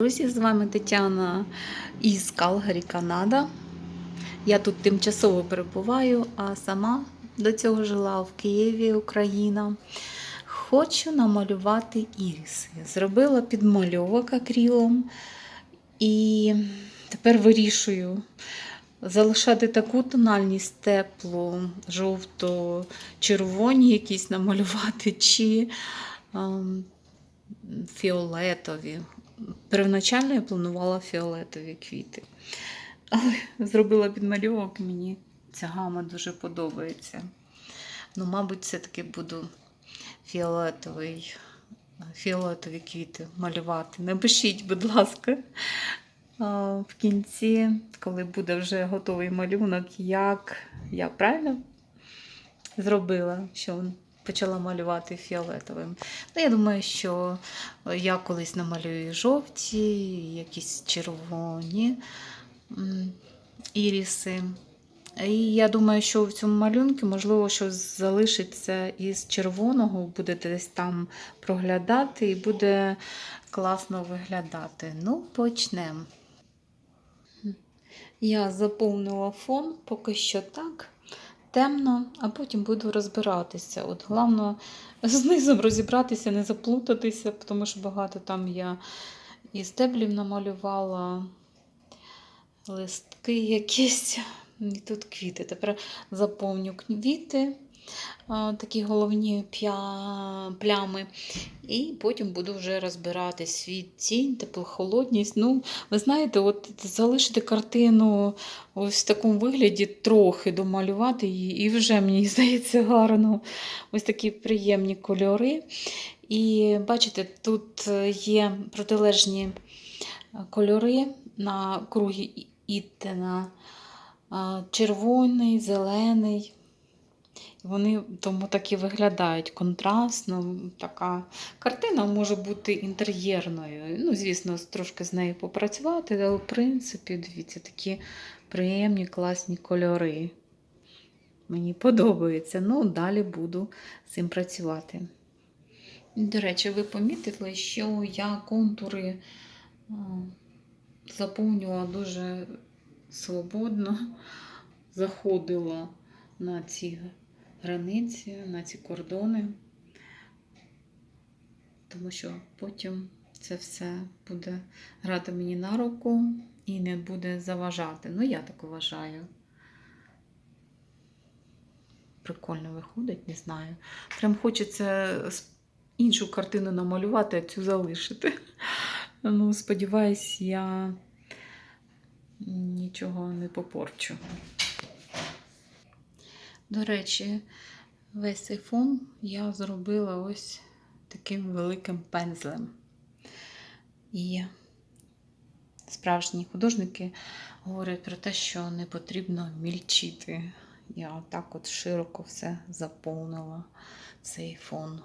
Друзі, з вами Тетяна із Калгарі, Канада. Я тут тимчасово перебуваю, а сама до цього жила в Києві, Україна. Хочу намалювати іріси. Зробила підмальовок акрилом і тепер вирішую залишати таку тональність теплу, жовто-червоні якісь намалювати, чи ем, фіолетові. Первоначально я планувала фіолетові квіти. Але зробила підмальовок, мені ця гама дуже подобається. Ну, мабуть, все-таки буду фіолетовий, фіолетові квіти малювати. Напишіть, будь ласка, в кінці, коли буде вже готовий малюнок, як я правильно зробила, що почала малювати фіолетовим. Ну, я думаю, що я колись намалюю жовті, якісь червоні іріси. І я думаю, що в цьому малюнку, можливо, щось залишиться із червоного, буде десь там проглядати і буде класно виглядати. Ну, почнемо. Я заповнила фон поки що так темно, а потім буду розбиратися. От Головне знизу розібратися, не заплутатися, тому що багато там я і стеблів намалювала, листки якісь, і тут квіти. Тепер заповню квіти, такі головні плями. І потім буду вже розбирати світ тінь, теплохолодність. Ну, ви знаєте, от залишити картину ось в такому вигляді, трохи домалювати її, і вже, мені здається, гарно. Ось такі приємні кольори. І бачите, тут є протилежні кольори на кругі Іттена. Червоний, зелений. Вони тому так і виглядають контрастно. Така картина може бути інтер'єрною. Ну, звісно, трошки з нею попрацювати, але в принципі, дивіться, такі приємні, класні кольори. Мені подобається. Ну, далі буду з цим працювати. До речі, ви помітили, що я контури заповнювала дуже свободно, заходила на ці границі, на ці кордони, тому що потім це все буде грати мені на руку і не буде заважати. Ну, я так вважаю. Прикольно виходить, не знаю. Прям хочеться іншу картину намалювати, а цю залишити. Ну, сподіваюсь, я нічого не попорчу. До речі, весь цей фон я зробила ось таким великим пензлем. І справжні художники говорять про те, що не потрібно мільчити. Я отак от широко все заповнила цей фон.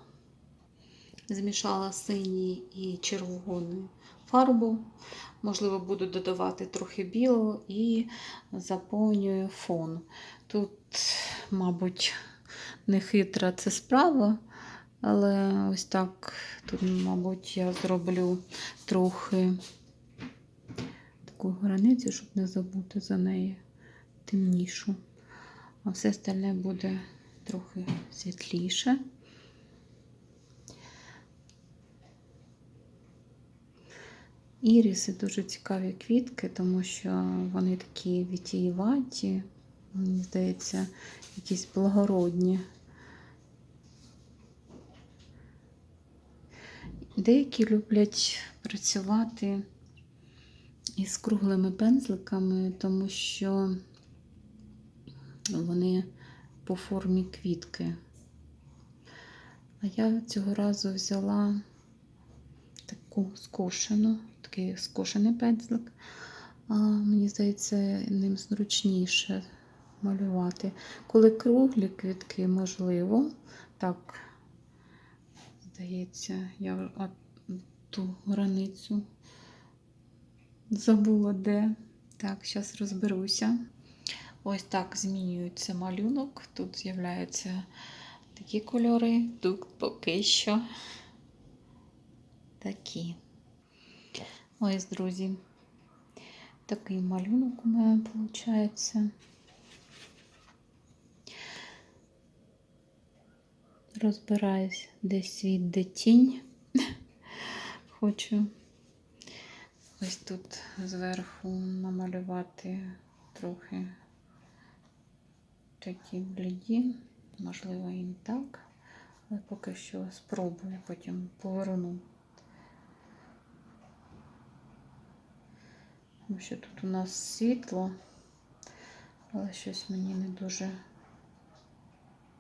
Змішала синій і червоний фарбу. Можливо, буду додавати трохи білого і заповнюю фон. Тут, мабуть, не хитра це справа, але ось так тут, мабуть, я зроблю трохи таку границю, щоб не забути за неї темнішу. А все остальне буде трохи світліше. Іріси дуже цікаві квітки, тому що вони такі вітієваті, мені здається, якісь благородні. Деякі люблять працювати із круглими пензликами, тому що вони по формі квітки. А я цього разу взяла таку скошену, такий скошений пензлик. Мені здається, ним зручніше малювати. Коли круглі квітки, можливо, так, здається, я ту границю забула де. Так, зараз розберуся. Ось так змінюється малюнок. Тут з'являються такі кольори, тут поки що такі. Ось, друзі, такий малюнок у мене виходить. Розбираюсь, де світ, де тінь. Хочу ось тут зверху намалювати трохи такі бліді, можливо, і не так, але поки що спробую, потім поверну. Тому що тут у нас світло, але щось мені не дуже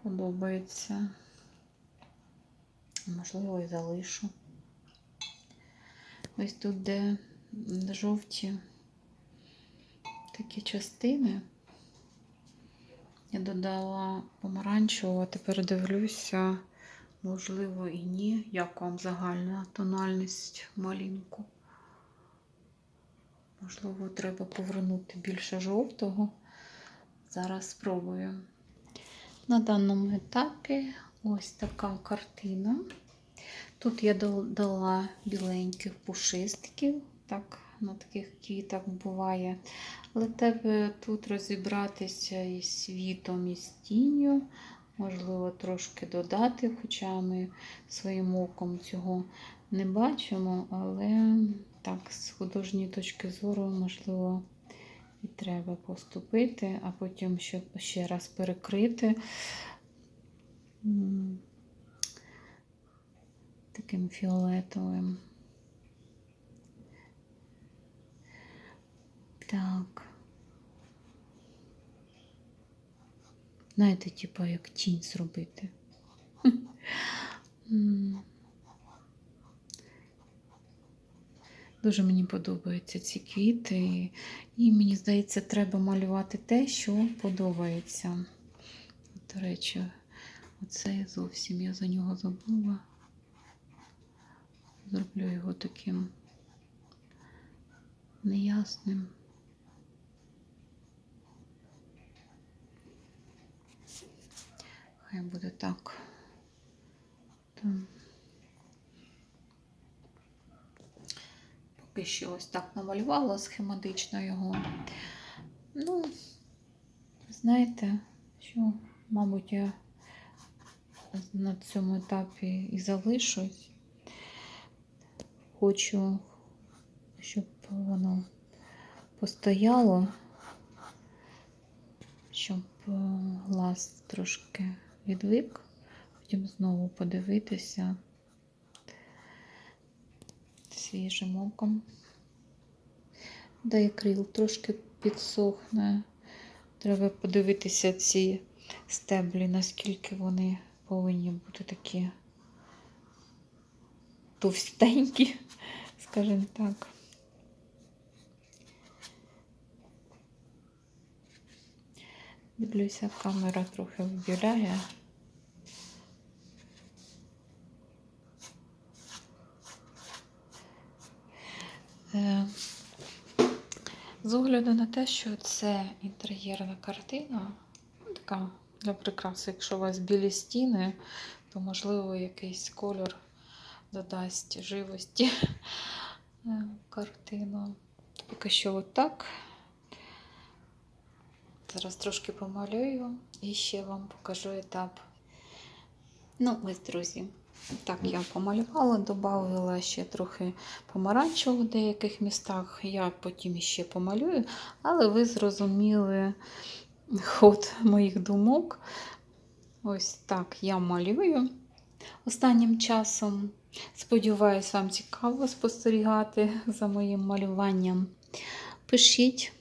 подобається. Можливо, і залишу. Ось тут, де жовті такі частини, я додала помаранчевого, тепер дивлюся, можливо, і ні, як вам загальна тональність малінку. Можливо, треба повернути більше жовтого. Зараз спробую. На даному етапі ось така картина. Тут я додала біленьких пушистиків, так, на таких квітах буває. Але тебе тут розібратися із світом, і з тінню, можливо, трошки додати, хоча ми своїм оком цього не бачимо, але так, з художньої точки зору, можливо, і треба поступити, а потім ще, ще раз перекрити таким фіолетовим. Так. Знаєте, типа як тінь зробити. Дуже мені подобаються ці квіти, і мені здається, треба малювати те, що подобається. До речі, оце зовсім я за нього забула. Зроблю його таким неясним. Хай буде так. Там. Поки що ось так намалювала схематично його. Ну, знаєте, що, мабуть, я на цьому етапі і залишусь. Хочу, щоб воно постояло, щоб е, глаз трошки відвик, потім знову подивитися свіжим оком. Дай крил трошки підсохне. Треба подивитися ці стеблі, наскільки вони повинні бути такі товстенькі, скажімо так. Дивлюся, камера трохи вбіляє. З огляду на те, що це інтер'єрна картина, ну, така для прикраси, якщо у вас білі стіни, то можливо якийсь кольор додасть живості е, картину. Поки що отак. Зараз трошки помалюю і ще вам покажу етап. Ну, ось, друзі. Так, я помалювала, додала ще трохи помаранчевого в деяких містах. Я потім ще помалюю, але ви зрозуміли ход моїх думок. Ось так я малюю останнім часом. Сподіваюсь, вам цікаво спостерігати за моїм малюванням. Пишіть,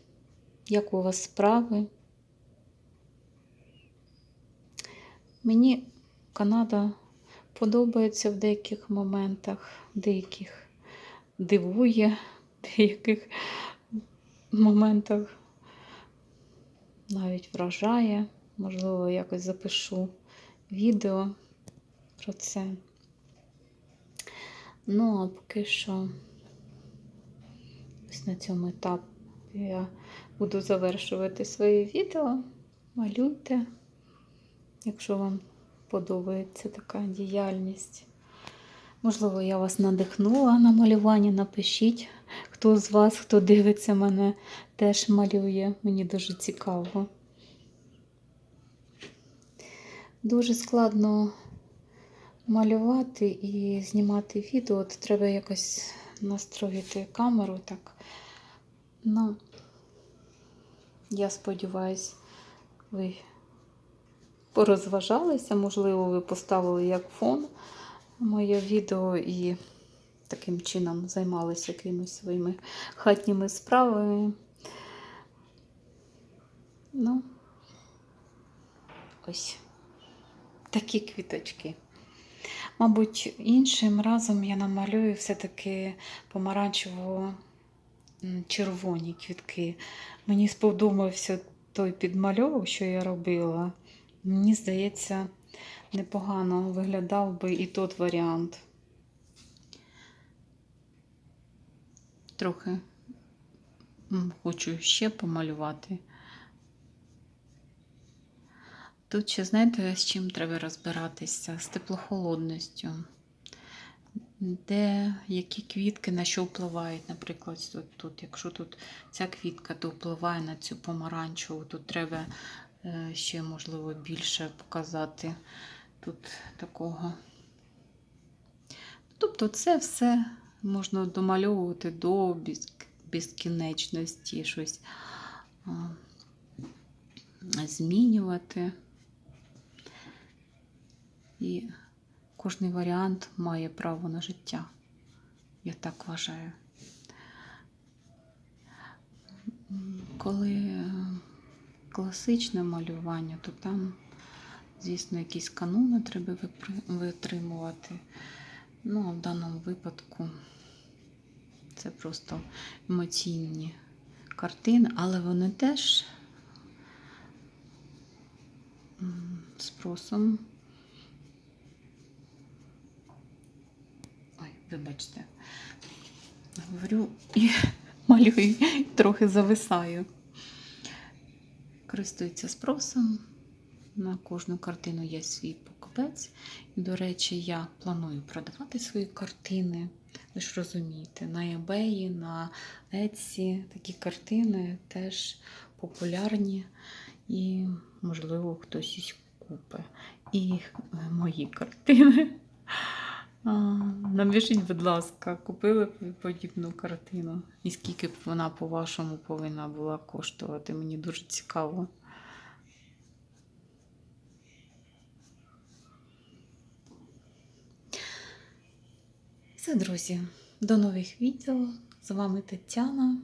як у вас справи. Мені Канада подобається в деяких моментах, деяких дивує, в деяких моментах навіть вражає. Можливо, якось запишу відео про це. Ну, а поки що ось на цьому етапі я буду завершувати своє відео. Малюйте, якщо вам подобається така діяльність. Можливо, я вас надихнула на малювання. Напишіть, хто з вас, хто дивиться мене, теж малює. Мені дуже цікаво. Дуже складно малювати і знімати відео. От треба якось настроїти камеру так. Ну, я сподіваюся, ви порозважалися, можливо, ви поставили як фон моє відео і таким чином займалися якимись своїми хатніми справами. Ну, ось такі квіточки. Мабуть, іншим разом я намалюю все-таки помаранчево-червоні квітки. Мені сподобався той підмальовок, що я робила. Мені здається, непогано виглядав би і тот варіант. Трохи хочу ще помалювати. Тут ще, знаєте, з чим треба розбиратися? З теплохолодністю. Де які квітки на що впливають, наприклад, от тут, якщо тут ця квітка, то впливає на цю помаранчеву, тут треба ще, можливо, більше показати тут такого. Тобто це все можна домальовувати до безкінечності, щось змінювати. І кожний варіант має право на життя. Я так вважаю. Коли е, класичне малювання, то там, звісно, якісь канони треба витримувати. Ну, а в даному випадку це просто емоційні картини, але вони теж спросом. Ой, вибачте, говорю і малюю, і трохи зависаю. Користується спросом. На кожну картину є свій покупець. І, до речі, я планую продавати свої картини. Ви ж розумієте, на eBay, на Etsy такі картини теж популярні і, можливо, хтось їх купить. І е, мої картини. А, Напишіть, будь ласка, купили подібну картину? І скільки б вона, по-вашому, повинна була коштувати? Мені дуже цікаво. Все, друзі, до нових відео. З вами Тетяна.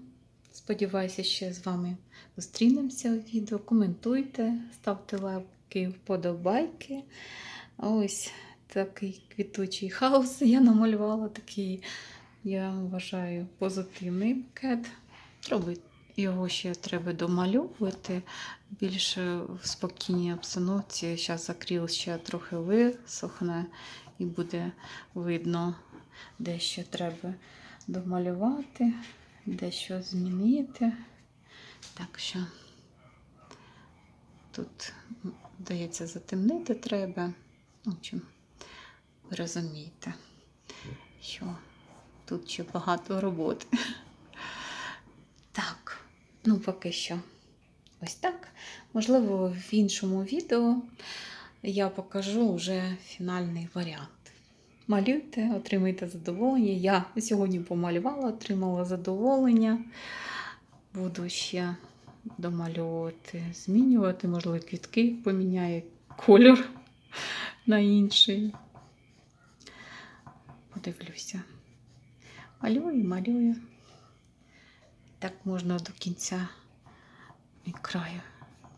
Сподіваюся, ще з вами зустрінемося у відео. Коментуйте, ставте лайки, вподобайки. Ось такий квітучий хаос я намалювала, такий, я вважаю, позитивний букет. Його ще треба домальовувати більше в спокійній обстановці. Зараз акрил ще трохи висохне і буде видно, де ще треба домалювати, де що змінити. Так що тут, здається, затемнити треба. В общем, ви розумієте, що тут ще багато роботи. Так, ну поки що ось так. Можливо, в іншому відео я покажу вже фінальний варіант. Малюйте, отримайте задоволення. Я сьогодні помалювала, отримала задоволення. Буду ще домальовувати, змінювати, можливо, квітки поміняю кольор на інший. Подивлюся. Малюю, малюю. Так можна до кінця і краю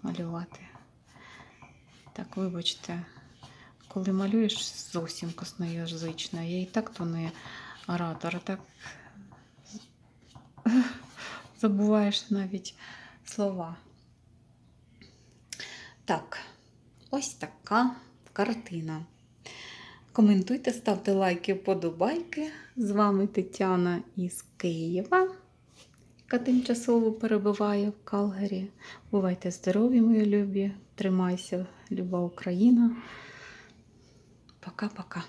малювати. Так, вибачте, коли малюєш зовсім косноязична, я і так то не оратор, так забуваєш навіть слова. Так, ось така картина. Коментуйте, ставте лайки, вподобайки. З вами Тетяна із Києва, яка тимчасово перебуває в Калгарі. Бувайте здорові, мої любі. Тримайся, люба Україна. Пока-пока.